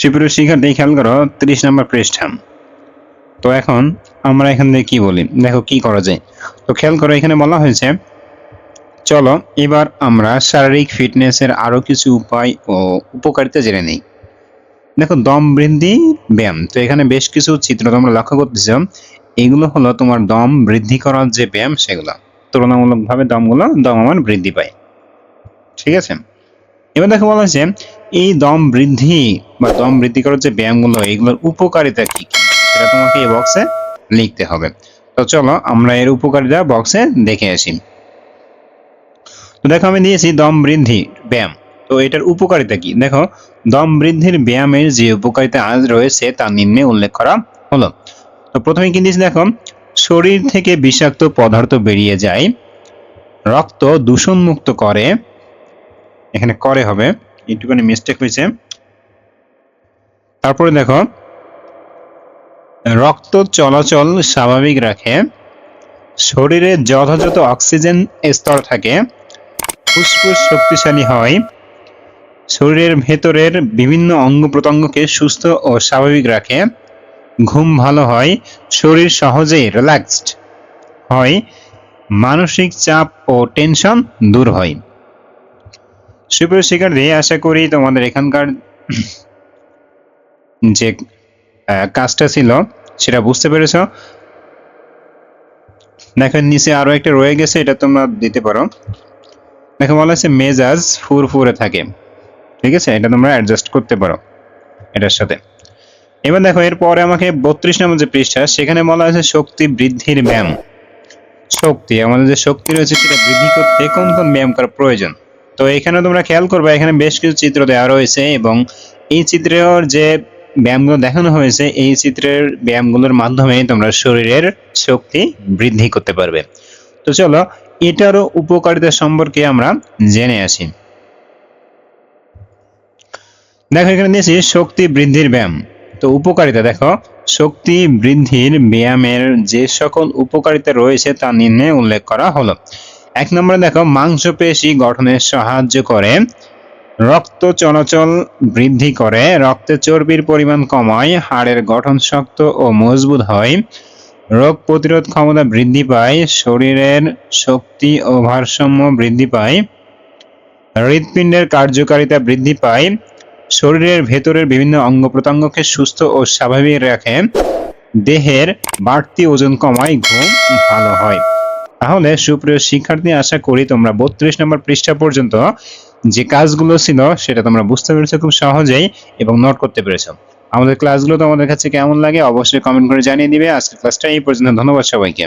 সুপ্রিয় শিক্ষার্থী খেয়াল করো, তিরিশ নম্বর পৃষ্ঠা। তো এখন আমরা এখান থেকে কি বলি? দেখো কি করা যায়। তো খেয়াল করো, এখানে বলা হয়েছে, চলো এবার আমরা শারীরিক ফিটনেসের আরও কিছু উপায় ও উপকারিতা জেনে নেই। দেখো, দম বৃদ্ধি, ব্যায়াম। তো এখানে বেশ কিছু চিত্র তোমরা লক্ষ্য করতেছ। এগুলো হলো তোমার দম বৃদ্ধি করার যে ব্যায়াম, সেগুলো। তুলনামূলকভাবে দমগুলো দম আমার বৃদ্ধি পায়। ঠিক আছে? এবার দেখো বলা হয়েছে, এই দম বৃদ্ধি বা দম বৃদ্ধি করার যে ব্যায়ামগুলো, এগুলোর উপকারিতা কি কি? সেটা তোমাকে এই বক্সে লিখতে হবে। তো চলো আমরা এর উপকারিতা বক্সে দেখে আসি। তো দেখো আমি দিয়েছি দম বৃদ্ধি ব্যায়াম। তো এটার উপকারিতা কি? দেখো, দম বৃদ্ধির ব্যায়ামের যে উপকারিতা আজ রয়েছে, তা নিম্নে উল্লেখ করা হলো। তো প্রথমে কি দিয়েছি দেখো, শরীর থেকে বিষাক্ত পদার্থ বেরিয়ে যায়, রক্ত দূষণ মুক্ত করে এখানে করে হবে। একটুখানি মিস্টেক হয়েছে। তারপরে দেখো, রক্ত চলাচল স্বাভাবিক রাখে, শরীরে যথাযথ অক্সিজেন স্তর থাকে, ফুসফুস শক্তিশালী হয়, শরীরের ভেতরের বিভিন্ন অঙ্গ প্রত্যঙ্গকে সুস্থ ও স্বাভাবিক রাখে, ঘুম ভালো হয়, শরীর সহজেই রিল্যাক্সড হয়, মানসিক চাপ ও টেনশন দূর হয়। সুপ্রিয় শিক্ষার্থী, আশা করি তোমাদের এখানকার যে কাজটা ছিল সেটা বুঝতে পেরেছ। দেখো, নিচে আরও একটা রয়ে গেছে, এটা তোমরা দিতে পারো। দেখো, বলা হচ্ছে মেজাজ ফুরফুরে থাকে। ঠিক আছে? এটা তোমরা অ্যাডজাস্ট করতে পারো এটার সাথে। এবার দেখো, এরপরে আমাকে বত্রিশ নম্বর যে পৃষ্ঠা, সেখানে বলা হয়েছে শক্তি বৃদ্ধির ব্যায়াম। শক্তি, আমাদের যে শক্তি রয়েছে, সেটা বৃদ্ধি করতে কোন কোন ব্যায়াম করা প্রয়োজন? তো এখানে তোমরা খেয়াল করবে, এখানে বেশ কিছু চিত্র দেওয়া রয়েছে এবং এই চিত্রের যে ব্যায়ামগুলো দেখানো হয়েছে, এই চিত্রের ব্যায়ামগুলোর মাধ্যমে তোমরা শরীরের শক্তি বৃদ্ধি করতে পারবে। তো চলো, এটারও উপকারিতা সম্পর্কে আমরা জেনে আসি। দেখো, এখানে দিয়েছি শক্তি বৃদ্ধির ব্যায়াম। তো উপকারিতা, দেখো, শক্তি বৃদ্ধির ব্যায়ামের যে সকল উপকারিতা রয়েছে তা নিম্নে উল্লেখ করা হলো। এক নম্বরে দেখো, মাংসপেশি গঠনে সাহায্য করে। রক্ত চলাচল বৃদ্ধি করে, রক্তে চর্বির পরিমাণ কমায়, হাড়ের গঠন শক্ত ও মজবুত হয়, রোগ প্রতিরোধ ক্ষমতা বৃদ্ধি পায়, শরীরের শক্তি ও ভারসাম্য বৃদ্ধি পায়, হৃৎপিণ্ডের কার্যকারিতা বৃদ্ধি পায়, শরীরের ভেতরের বিভিন্ন অঙ্গ প্রত্যঙ্গকে সুস্থ ও স্বাভাবিক রাখে, দেহের বাড়তি ওজন কমায়, ঘুম ভালো হয়। তাহলে সুপ্রিয় শিক্ষার্থী, আশা করি তোমরা বত্রিশ নম্বর পৃষ্ঠা পর্যন্ত যে কাজগুলো ছিল সেটা তোমরা বুঝতে পেরেছ খুব সহজেই এবং নোট করতে পেরেছ। আমাদের ক্লাসগুলো তোমাদের কাছে কেমন লাগে অবশ্যই কমেন্ট করে জানিয়ে দিবে। আজকের ক্লাসটা এই পর্যন্ত। ধন্যবাদ সবাইকে।